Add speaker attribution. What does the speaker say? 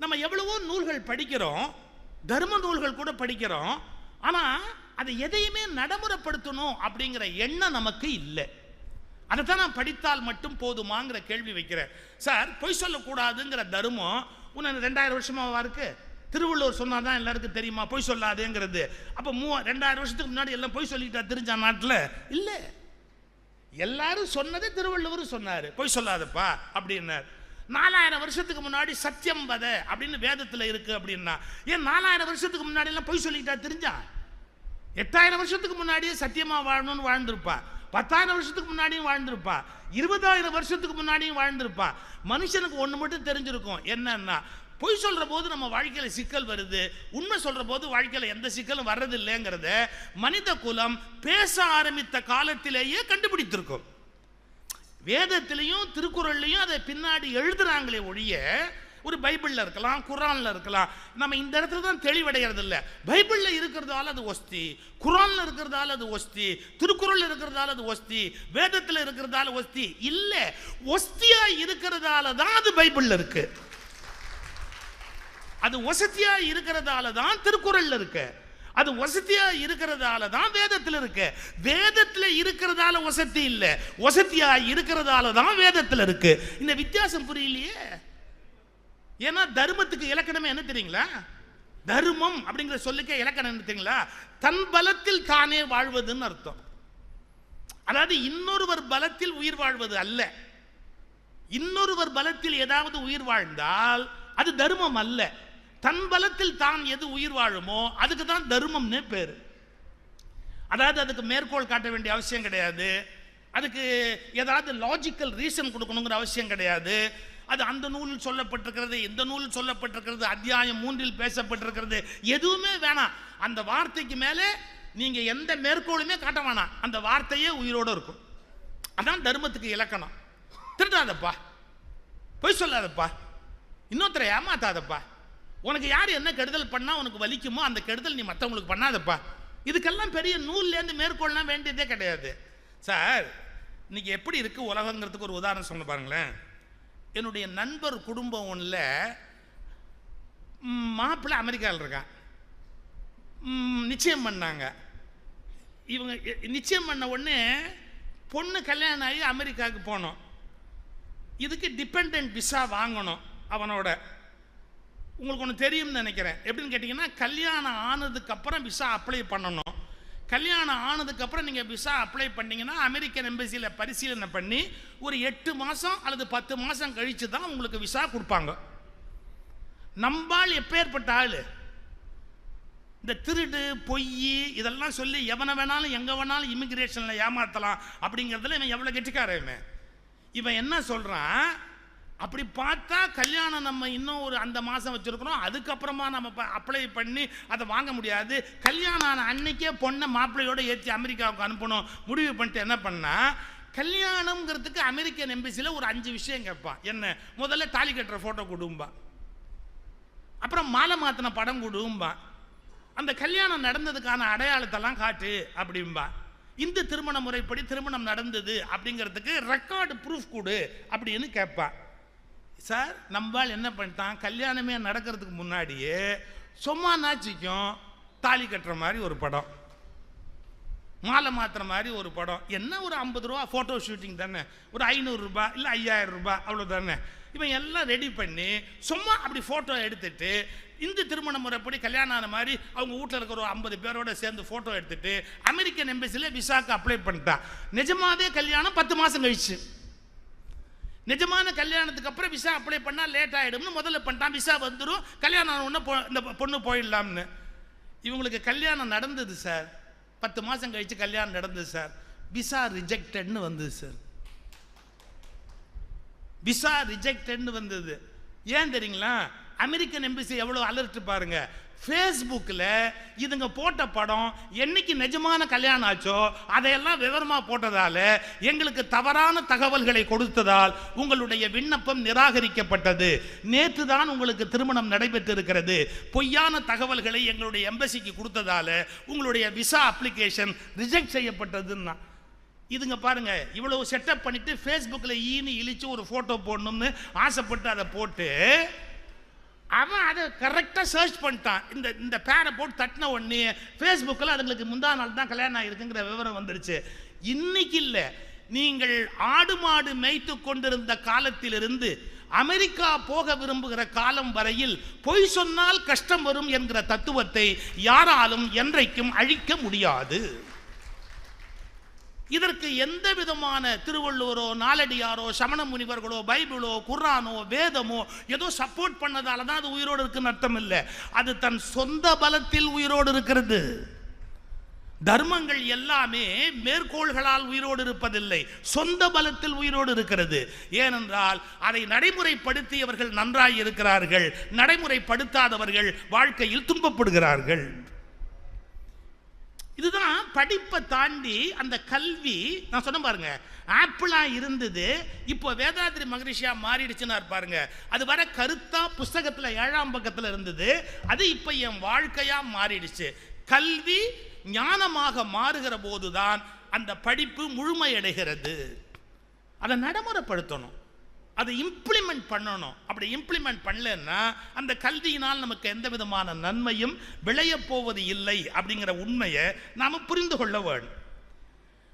Speaker 1: நம்ம எவ்வளவோ நூல்கள் படிக்கிறோம் தர்ம நூல்கள் கூட படிக்கிறோம் ஆனால் அதை எதையுமே நடைமுறைப்படுத்தணும் அப்படிங்கிற எண்ணம் நமக்கு இல்லை. அதைத்தான் நான் படித்தால் மட்டும் போதுமாங்கிற கேள்வி வைக்கிறேன். சார் பொய் சொல்லக்கூடாதுங்கிற தர்மம் உன்னை ரெண்டாயிரம் வருஷமாவா இருக்கு? திருவள்ளுவர் சொன்னாதான் எல்லாருக்கும் தெரியுமா பொய் சொல்லாதேங்கிறது. அப்போ மூ ரெண்டாயிரம் வருஷத்துக்கு முன்னாடி எல்லாம் பொய் சொல்லிட்டா தெரிஞ்ச நாட்டில்? இல்லை. எல்லாரும் சொன்னதே திருவள்ளுவர் சொன்னார். பொய் சொல்லாதப்பா அப்படின்னார். நாலாயிரம் வருஷத்துக்கு முன்னாடி சத்தியம் வத அப்படின்னு வேதத்தில் இருக்கு அப்படின்னா. ஏன் நாலாயிரம் வருஷத்துக்கு முன்னாடிலாம் பொய் சொல்லிக்கிட்டா தெரிஞ்சா? எட்டாயிரம் வருஷத்துக்கு முன்னாடியே சத்தியமாக வாழணும்னு வாழ்ந்திருப்பா. பத்தாயிரம் வருஷத்துக்கு முன்னாடியும் வாழ்ந்திருப்பா. இருபதாயிரம் வருஷத்துக்கு முன்னாடியும் வாழ்ந்திருப்பா. மனுஷனுக்கு ஒன்று மட்டும் தெரிஞ்சிருக்கும். என்னன்னா பொய் சொல்கிற போது நம்ம வாழ்க்கையில் சிக்கல் வருது. உண்மை சொல்கிற போது வாழ்க்கையில் எந்த சிக்கலும் வர்றது இல்லைங்கிறத மனித குலம் பேச ஆரம்பித்த காலத்திலேயே கண்டுபிடித்திருக்கும். வேதத்திலையும் திருக்குறள்லையும் அதை பின்னாடி எழுதுறாங்களே ஒழிய ஒரு பைபிளில் இருக்கலாம் குரானில் இருக்கலாம். நம்ம இந்த இடத்துல தான் தெளிவடைகிறது இல்லை பைபிளில் இருக்கிறதால அது ஒஸ்தி குரானில் இருக்கிறதால அது ஒஸ்தி திருக்குறள் இருக்கிறதால அது ஒஸ்தி வேதத்தில் இருக்கிறதால ஒஸ்தி. இல்லை ஒஸ்தியாக இருக்கிறதால தான் அது பைபிளில் இருக்குது அது ஒசத்தியாக இருக்கிறதால தான் திருக்குறளில் இருக்குது அது வசதியா இருக்கிறதால தான் வேதத்துல இருக்கு. வேதத்துல இருக்கிறதால வசதி இல்ல. வசதியா இருக்கிறதால தான் வேதத்துல இருக்கு. இந்த வித்தியாசம் புரியலையே? ஏன்னா தர்மத்துக்கு இலக்கணமே என்ன தெரியுங்களா? தர்மம் அப்படிங்கிற சொல்லுக்கே இலக்கணம் என்ன தெரியுங்களா? தன் பலத்தில் தானே வாழ்வதுன்னு அர்த்தம். அதாவது இன்னொருவர் பலத்தில் உயிர் வாழ்வது அல்ல. இன்னொருவர் பலத்தில் ஏதாவது உயிர் வாழ்ந்தால் அது தர்மம் அல்ல. தன் பலத்தில் தான் எது உயிர் வாழுமோ அதுக்கு தான் தர்மம்னு பேர். அதாவது அதுக்கு மேற்கோள் காட்ட வேண்டிய அவசியம் கிடையாது. அதுக்கு ஏதாவது லாஜிக்கல் ரீசன் கொடுக்கணுங்கிற அவசியம் கிடையாது. அது அந்த நூலில் சொல்லப்பட்டிருக்கிறது இந்த நூலில் சொல்லப்பட்டிருக்கிறது அத்தியாயம் மூன்றில் பேசப்பட்டிருக்கிறது எதுவுமே வேணாம். அந்த வார்த்தைக்கு மேலே நீங்க எந்த மேற்கோளுமே காட்ட வேணாம். அந்த வார்த்தையே உயிரோடு இருக்கும். அதான் தர்மத்துக்கு இலக்கணம். திருடாதப்பா. பொய் சொல்லாதப்பா. இன்னொருத்தரை ஏமாத்தாதப்பா. உனக்கு யார் என்ன கெடுதல் பண்ணால் உனக்கு வலிக்குமோ அந்த கெடுதல் நீ மற்றவங்களுக்கு பண்ணாதப்பா. இதுக்கெல்லாம் பெரிய நூல்லேருந்து மேற்கொள்ளலாம் வேண்டியதே கிடையாது. சார் இன்னைக்கு எப்படி இருக்குது உலகங்கிறதுக்கு ஒரு உதாரணம் சொல்ல பாருங்களேன். என்னுடைய நண்பர் குடும்பம் ஒன்றில் மாப்பிள்ளை அமெரிக்காவில் இருக்கான். நிச்சயம் பண்ணாங்க. இவங்க நிச்சயம் பண்ண உடனே பொண்ணு கல்யாணம் ஆகி அமெரிக்காவுக்கு போனோம். இதுக்கு டிபெண்ட் விசா வாங்கணும் அவனோட. உங்களுக்கு ஒன்று தெரியும்னு நினைக்கிறேன். எப்படின்னு கேட்டிங்கன்னா கல்யாணம் ஆனதுக்கு அப்புறம் விசா அப்ளை பண்ணணும். கல்யாணம் ஆனதுக்கு அப்புறம் நீங்கள் விசா அப்ளை பண்ணீங்கன்னா அமெரிக்கன் எம்பசியில் பரிசீலனை பண்ணி ஒரு எட்டு மாதம் அல்லது பத்து மாதம் கழித்து தான் உங்களுக்கு விசா கொடுப்பாங்க. நம்பால் எப்பேற்பட்ட ஆள்? இந்த திருடு பொய் இதெல்லாம் சொல்லி எவனை வேணாலும் எங்கே வேணாலும் இமிக்ரேஷனில் ஏமாற்றலாம் அப்படிங்கிறதுல இவன் எவ்வளோ கெட்டிக்காரன் இவன்? இவன் என்ன சொல்கிறான் அப்படி பார்த்தா கல்யாணம் நம்ம இன்னும் ஒரு அந்த மாதம் வச்சுருக்கிறோம். அதுக்கப்புறமா நம்ம அப்ளை பண்ணி அதை வாங்க முடியாது. கல்யாணம் ஆன அன்னைக்கே பொண்ணை மாப்பிள்ளையோடு ஏற்றி அமெரிக்காவுக்கு அனுப்பணும். முடிவு பண்ணிட்டு என்ன பண்ணால் கல்யாணம்ங்கிறதுக்கு அமெரிக்கன் எம்பசியில் ஒரு அஞ்சு விஷயம் கேட்பான் என்ன? முதல்ல தாலி கட்டுற ஃபோட்டோ கொடும்பா. அப்புறம் மாலை மாத்தின படம் கொடும்பா. அந்த கல்யாணம் நடந்ததுக்கான அடையாளத்தெல்லாம் காட்டு அப்படிம்பா. இந்த திருமண முறைப்படி திருமணம் நடந்தது அப்படிங்கிறதுக்கு ரெக்கார்டு ப்ரூஃப் கொடு அப்படின்னு கேட்பான் சார் நம்பால் என்ன பண்ணிட்டான்? கல்யாணமே நடக்கிறதுக்கு முன்னாடியே சும்மா நாச்சிக்கும் தாலி கட்டுற மாதிரி ஒரு படம். மாலை மாத்துற மாதிரி ஒரு படம். என்ன ஒரு ஐம்பது ரூபா ஃபோட்டோ ஷூட்டிங் தானே? ஒரு ஐநூறுரூபா இல்லை ஐயாயிரம் ரூபாய் அவ்வளோ தானே? இவன் எல்லாம் ரெடி பண்ணி சும்மா அப்படி ஃபோட்டோ எடுத்துட்டு இந்து திருமண முறைப்படி கல்யாணம் ஆன மாதிரி அவங்க வீட்டில் இருக்கிற ஒரு ஐம்பது பேரோட சேர்ந்து ஃபோட்டோ எடுத்துட்டு அமெரிக்கன் எம்பசியில் விசாக்கு அப்ளை பண்ணிட்டான். நிஜமாவே கல்யாணம் பத்து மாதம் கழிச்சு. நிஜமான கல்யாணத்துக்கு அப்புறம் விசா அப்ளை பண்ணால் லேட் ஆகிடும்னு முதல்ல பண்ணிட்டான். விசா வந்துடும் கல்யாணம் ஆன போ இந்த பொண்ணு போயிடலாம்னு. இவங்களுக்கு கல்யாணம் நடந்தது சார் பத்து மாதம் கழித்து கல்யாணம் நடந்தது சார் விசா ரிஜெக்டட்னு வந்தது சார் விசா ரிஜெக்டட்னு வந்தது. ஏன் தெரியுங்களா? அமெரிக்கன் எம்பசி எவ்வளோ அலர்ட் பாருங்க. ஃபேஸ்புக்கில் இதுங்க போட்ட படம் என்னைக்கு நிஜமான கல்யாணம் ஆச்சோ அதையெல்லாம் விவரமாக போட்டதால் எங்களுக்கு தவறான தகவல்களை கொடுத்ததால் உங்களுடைய விண்ணப்பம் நிராகரிக்கப்பட்டது. நேற்று தான் உங்களுக்கு திருமணம் நடைபெற்றிருக்கிறது. பொய்யான தகவல்களை எங்களுடைய எம்பசிக்கு கொடுத்ததால் உங்களுடைய விசா அப்ளிகேஷன் ரிஜெக்ட் செய்யப்பட்டதுன்னா. இதுங்க பாருங்க இவ்வளவு செட்டப் பண்ணிட்டு ஃபேஸ்புக்கில் ஈனு இழிச்சு ஒரு ஃபோட்டோ போடணும்னு ஆசைப்பட்டு அதை போட்டு அவன் அதை கரெக்டாக சர்ச் பண்ணிட்டான். இந்த இந்த பேரை போட்டு தட்டின உடனே ஃபேஸ்புக்கில் அதுங்களுக்கு முந்தா நாள் தான் கல்யாணம் ஆகிருக்குங்கிற விவரம் வந்துருச்சு. இன்னைக்கு இல்லை. நீங்கள் ஆடு மாடு மேய்த்து கொண்டிருந்த காலத்திலிருந்து அமெரிக்கா போக விரும்புகிற காலம் வரையில் பொய் சொன்னால் கஷ்டம் வரும் என்கிற தத்துவத்தை யாராலும் என்றைக்கும் அழிக்க முடியாது. இதற்கு எந்த விதமான திருவள்ளுவரோ நாலடியாரோ சமண முனிவர்களோ பைபிளோ குர்ரானோ வேதமோ ஏதோ சப்போர்ட் பண்ணதால தான் அது உயிரோடு இருக்குன்னு அர்த்தம் இல்லை அது தன் சொந்த பலத்தில் உயிரோடு இருக்கிறது. தர்மங்கள் எல்லாமே மேற்கோள்களால் உயிரோடு இருப்பதில்லை. சொந்த பலத்தில் உயிரோடு இருக்கிறது. ஏனென்றால் அதை நடைமுறைப்படுத்தியவர்கள் நன்றாய் இருக்கிறார்கள். நடைமுறைப்படுத்தாதவர்கள் வாழ்க்கையில் துன்பப்படுகிறார்கள். இதுதான் படிப்பை தாண்டி அந்த கல்வி. நான் சொன்ன பாருங்க ஆப்பிளா இருந்தது இப்போ வேதாத்ரி மகரிஷியா மாறிடுச்சுன்னா பாருங்க. அது வர கருத்தா புஸ்தகத்தில் ஏழாம் பக்கத்தில் இருந்தது அது இப்போ என் வாழ்க்கையா மாறிடுச்சு. கல்வி ஞானமாக மாறுகிற போதுதான் அந்த படிப்பு முழுமையடைகிறது. அதை நடைமுறைப்படுத்தணும். அதை இம்ப்ளிமெண்ட் பண்ணணும். அப்படி இம்ப்ளிமெண்ட் பண்ணலன்னா அந்த கல்வியினால் நமக்கு எந்த விதமான நன்மையும் விளையப் போவது இல்லை அப்படிங்கிற உண்மையை நாம் புரிந்து கொள்ள வேண்டும்.